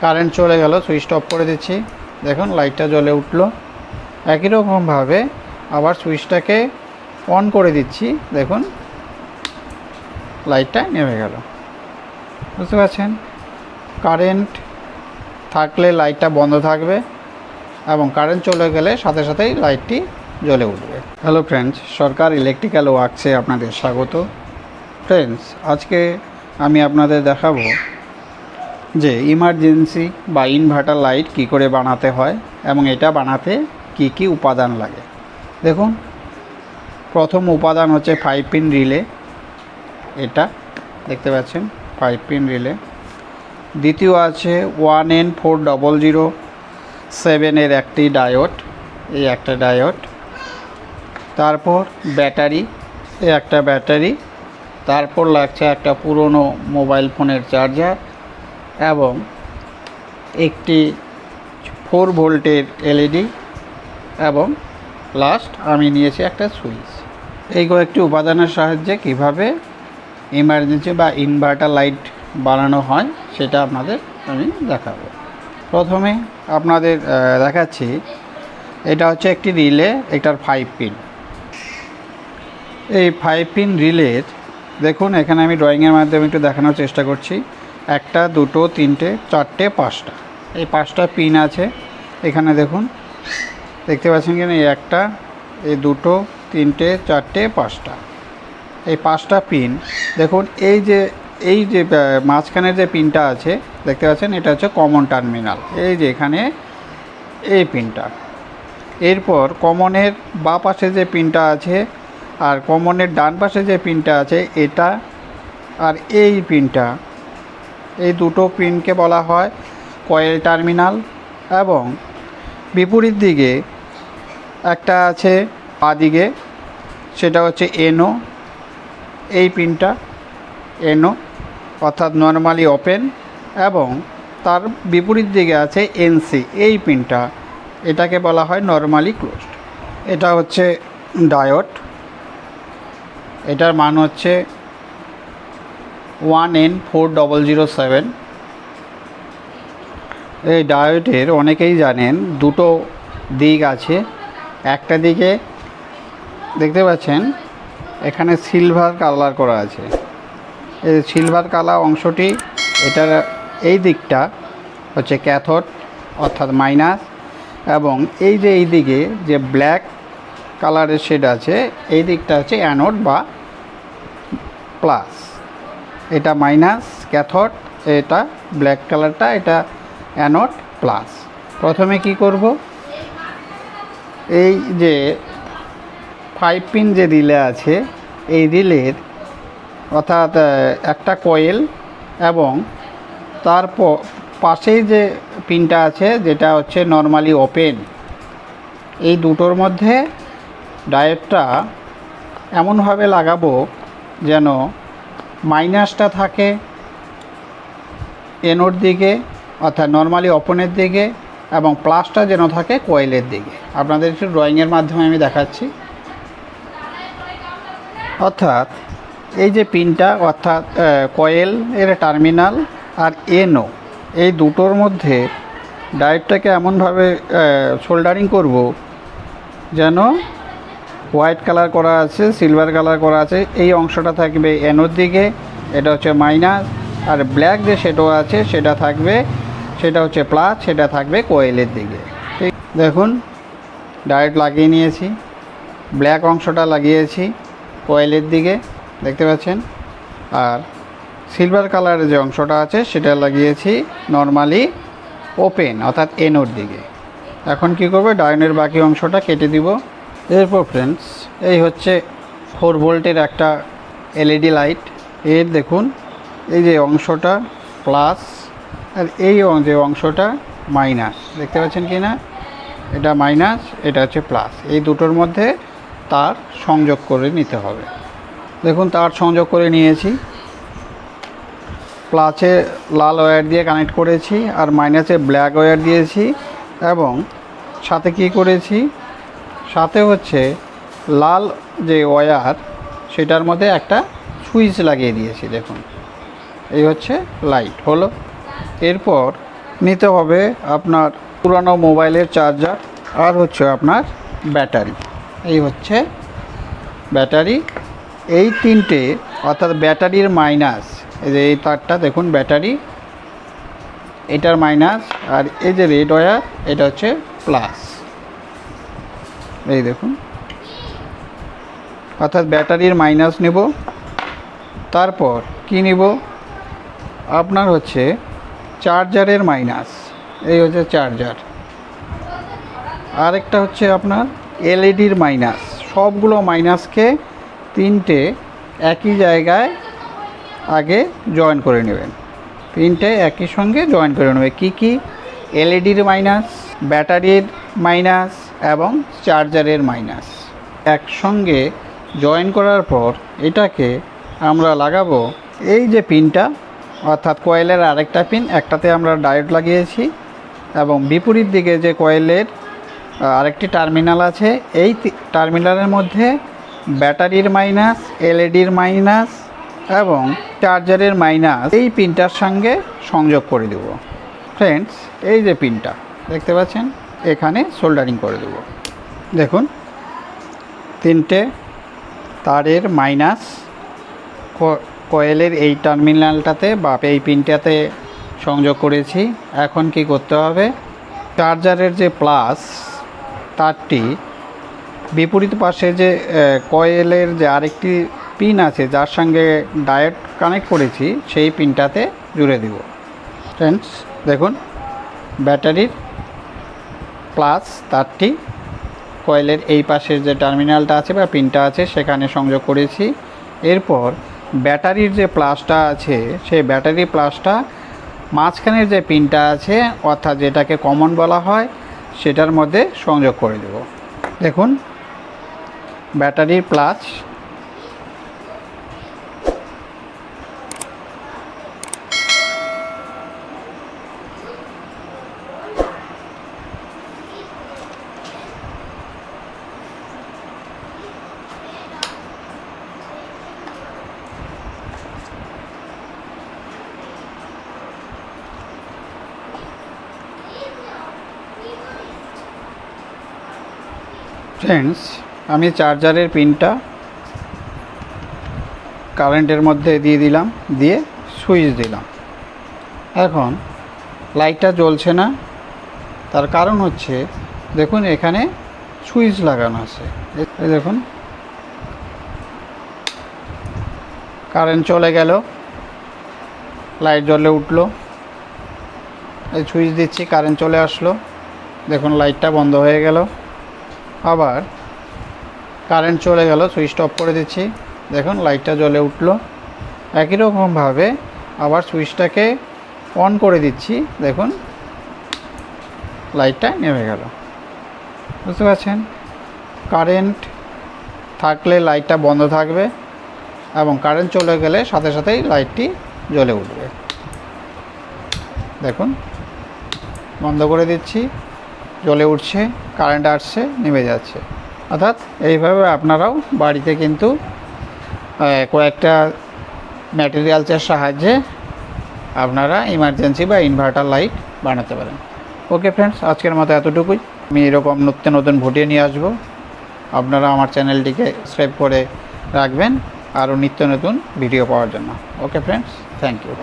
Current চলে গেল, সুইচটা অফ করে দিচ্ছি। দেখুন, লাইটটা জ্বলে উঠল। একই রকমভাবে আবার সুইচটাকে অন করে দিচ্ছি। দেখুন, লাইটটা নেমে গেল। বুঝতে পারছেন? কারেন্ট থাকলে লাইটটা বন্ধ থাকবে এবং কারেন্ট চলে গেলে সাথে সাথেই লাইটটি জ্বলে উঠবে। হ্যালো ফ্রেন্ডস, সরকার ইলেকট্রিক্যাল ওয়ার্কসে আপনাদের স্বাগত। ফ্রেন্ডস, আজকে আমি আপনাদের দেখাবো যে ইমার্জেন্সি বা ইনভার্টার লাইট কি করে বানাতে হয় এবং এটা বানাতে কি কি উপাদান লাগে। দেখুন, প্রথম উপাদান হচ্ছে ফাইভ পিন রিলে এটা দেখতে পাচ্ছেন ফাইভ পিন রিলে দ্বিতীয় আছে one N four double zero সেভেনের একটি ডায়োড এই একটা ডায়োড তারপর ব্যাটারি এই একটা ব্যাটারি তারপর লাগছে একটা পুরনো মোবাইল ফোনের চার্জার এবং একটি ফোর ভোল্টের এলইডি এবং লাস্ট আমি নিয়েছি একটা সুইচ। এই কয়েকটি উপাদানের সাহায্যে কীভাবে ইমার্জেন্সি বা ইনভার্টার লাইট বানানো হয় সেটা আপনাদের আমি দেখাবো। প্রথমে আপনাদের দেখাচ্ছি, এটা হচ্ছে একটি রিলে এটার ফাইভ পিন এই ফাইভ পিন রিলের দেখুন, এখানে আমি ড্রয়িংয়ের মাধ্যমে একটু দেখানোর চেষ্টা করছি। একটা, দুটো, তিনটে, চারটে, পাঁচটা। এই পাঁচটা পিন আছে। এখানে দেখুন, দেখতে পাচ্ছেন কিনা এই একটা, এই দুটো, তিনটে, চারটে, পাঁচটা। এই পাঁচটা পিন, দেখুন, এই যে এই যে মাঝখানের যে পিনটা আছে, দেখতে পাচ্ছেন, এটা হচ্ছে কমন টার্মিনাল। এই যে এখানে, এই পিনটা। এরপর কমনের বা পাশে যে পিনটা আছে, আর কমনের ডান পাশে যে পিনটা আছে, এটা, আর এই পিনটা এই দুটো পিনকে বলা হয় কয়েল টার্মিনাল এবং বিপরীত দিকে একটা আছে দিকে, সেটা হচ্ছে এনও এই পিনটা এনও অর্থাৎ নর্মালি ওপেন এবং তার বিপরীত দিকে আছে এনসি এই পিনটা, এটাকে বলা হয় নর্মালি ক্লোজড এটা হচ্ছে ডায়োড এটার মান হচ্ছে one N four double zero seven. এই ডায়োডের অনেকেই জানেন দুটো দিক আছে। একটা দিকে দেখতে পাচ্ছেন, এখানে সিলভার কালার করা আছে। এই সিলভার কালার অংশটি, এটার এই দিকটা হচ্ছে ক্যাথোড, অর্থাৎ মাইনাস। এবং এই যে এই দিকে যে ব্ল্যাক কালারের শেড আছে, এই দিকটা হচ্ছে অ্যানোড বা প্লাস। এটা মাইনাস ক্যাথোড এটা ব্ল্যাক কালারটা এটা অ্যানোড প্লাস প্রথমে কি করব? এই যে ফাইভ পিন যে রিলে আছে, এই রিলের অর্থাৎ একটা কয়েল এবং তার পাশেই যে পিনটা আছে, যেটা হচ্ছে নর্মালি ওপেন এই দুটোর মধ্যে ডায়েটটা এমনভাবে লাগাবো যেন মাইনাসটা থাকে এনোর দিকে, অর্থাৎ নর্মালি ওপেনের দিকে এবং প্লাসটা যেন থাকে কয়েলের দিকে। আপনাদের একটু ড্রয়িংয়ের মাধ্যমে আমি দেখাচ্ছি। অর্থাৎ এই যে পিনটা অর্থাৎ কয়েল এর টার্মিনাল আর এনও এই দুটোর মধ্যে ডায়েটটাকে এমনভাবে সোল্ডারিং করব যেন হোয়াইট কালার করা আছে, সিলভার কালার করা আছে, এই অংশটা থাকবে এনোর দিকে, এটা হচ্ছে মাইনাস, আর ব্ল্যাক যে সেটো আছে সেটা থাকবে, সেটা হচ্ছে প্লাস সেটা থাকবে কোয়েলের দিকে। ঠিক, দেখুন ডায়েট লাগিয়ে নিয়েছি, ব্ল্যাক অংশটা লাগিয়েছি কোয়েলের দিকে, দেখতে পাচ্ছেন? আর সিলভার কালারের যে অংশটা আছে সেটা লাগিয়েছি নর্মালি ওপেন অর্থাৎ এনোর দিকে। এখন কি করবে? ডায়নের বাকি অংশটা কেটে দিব। এরপর ফ্রেন্ডস এই হচ্ছে ফোর ভোল্টের একটা এলইডি লাইটের দেখুন, এই যে অংশটা প্লাস আর এই যে অংশটা মাইনাস দেখতে পাচ্ছেন কি না? এটা মাইনাস এটা হচ্ছে প্লাস এই দুটোর মধ্যে তার সংযোগ করে নিতে হবে। দেখুন, তার সংযোগ করে নিয়েছি। প্লাসে লাল ওয়্যার দিয়ে কানেক্ট করেছি আর মাইনাসে ব্ল্যাক ওয়্যার দিয়েছি এবং সাথে কি করেছি? সাথে হচ্ছে লাল যে ওয়্যার সেটার মধ্যে একটা সুইচ লাগিয়ে দিয়েছি, দেখুন। এই হচ্ছে লাইট, হলো। এরপর নিতে হবে আপনার পুরানো মোবাইলের চার্জার আর হচ্ছে আপনার ব্যাটারি। এই হচ্ছে ব্যাটারি। এই তিনটে, অর্থাৎ ব্যাটারির মাইনাস, এই যে এই তারটা, দেখুন, ব্যাটারি, এটার মাইনাস, আর এই যে রেড ওয়্যার এটা হচ্ছে প্লাস। এই দেখুন। অর্থাৎ ব্যাটারির মাইনাস নেব। তারপর কি নিব? আপনার হচ্ছে চার্জারের মাইনাস এই হচ্ছে চার্জার আরেকটা হচ্ছে আপনার এলইডির মাইনাস সবগুলো মাইনাসকে তিনটে একই জায়গায় আগে জয়েন করে নেবেন। তিনটে একই সঙ্গে জয়েন করে নেবে কি কি? এলইডির মাইনাস ব্যাটারির মাইনাস এবং চার্জারের মাইনাস। একসঙ্গে জয়েন করার পর এটাকে আমরা লাগাবো। এই যে পিনটা, অর্থাৎ কয়েলের আরেকটা পিন একটাতে আমরা ডায়োড লাগিয়েছি এবং বিপরীত দিকে যে কয়েলের আরেকটি টার্মিনাল আছে, এই টার্মিনালের মধ্যে ব্যাটারির মাইনাস, এলইডির মাইনাস এবং চার্জারের মাইনাস এই পিনটার সঙ্গে সংযোগ করে দেব। ফ্রেন্ডস এই যে পিনটা দেখতে পাচ্ছেন? এখানে সোল্ডারিং করে দেব। দেখুন, তিনটে তারের মাইনাস কয়েলের এই টার্মিনালটাতে বা এই পিনটাতে সংযোগ করেছি। এখন কি করতে হবে? চার্জারের যে প্লাস তারটি বিপরীত পাশে যে কয়েলের যে আরেকটি পিন আছে, যার সঙ্গে ডায়েট কানেক্ট করেছি, সেই পিনটাতে জুড়ে দিব। ফ্রেন্ডস দেখুন ব্যাটারির প্লাস তারটি কয়েলের এই পাশের যে টার্মিনালটা আছে বা পিনটা আছে, সেখানে সংযোগ করেছি। এরপর ব্যাটারির যে প্লাসটা আছে, সেই ব্যাটারি প্লাসটা মাঝখানের যে পিনটা আছে, অর্থাৎ যেটাকে কমন বলা হয়, সেটার মধ্যে সংযোগ করে দেব। দেখুন, ব্যাটারির প্লাস ফ্রেন্ডস আমি চার্জারের পিনটা কারেন্টের মধ্যে দিয়ে দিলাম, দিয়ে সুইচ দিলাম। এখন লাইটটা জ্বলছে না। তার কারণ হচ্ছে, দেখুন এখানে সুইচ লাগানো আছে। দেখুন। কারেন্ট চলে গেল। লাইট জ্বলে উঠল। এই সুইচ দিচ্ছি কারেন্ট চলে আসলো। দেখুন লাইটটা বন্ধ হয়ে গেল। আবার কারেন্ট চলে গেল সুইচটা অফ করে দিচ্ছি। দেখুন লাইটটা জ্বলে উঠল। একই রকমভাবে আবার সুইচটাকে অন করে দিচ্ছি। দেখুন লাইটটা নেমে গেল। বুঝতে পারছেন? কারেন্ট থাকলে লাইটটা বন্ধ থাকবে এবং কারেন্ট চলে গেলে সাথে সাথেই লাইটটি জ্বলে উঠবে। দেখুন, বন্ধ করে দিচ্ছি। জ্বলে উঠছে কারেন্ট আসছে, নেমে যাচ্ছে। অর্থাৎ এইভাবে আপনারাও বাড়িতে কিন্তু কয়েকটা ম্যাটেরিয়ালসের সাহায্যে আপনারা ইমার্জেন্সি বা ইনভার্টার লাইট বানাতে পারেন। ওকে ফ্রেন্ডস আজকের মতো এতটুকুই। আমি এরকম নতুন নতুন ভুটিয়ে নিয়ে আসব। আপনারা আমার চ্যানেলটিকে সাবস্ক্রাইব করে রাখবেন। আরও নিত্য নতুন ভিডিও পাওয়ার জন্য। Okay friends thank you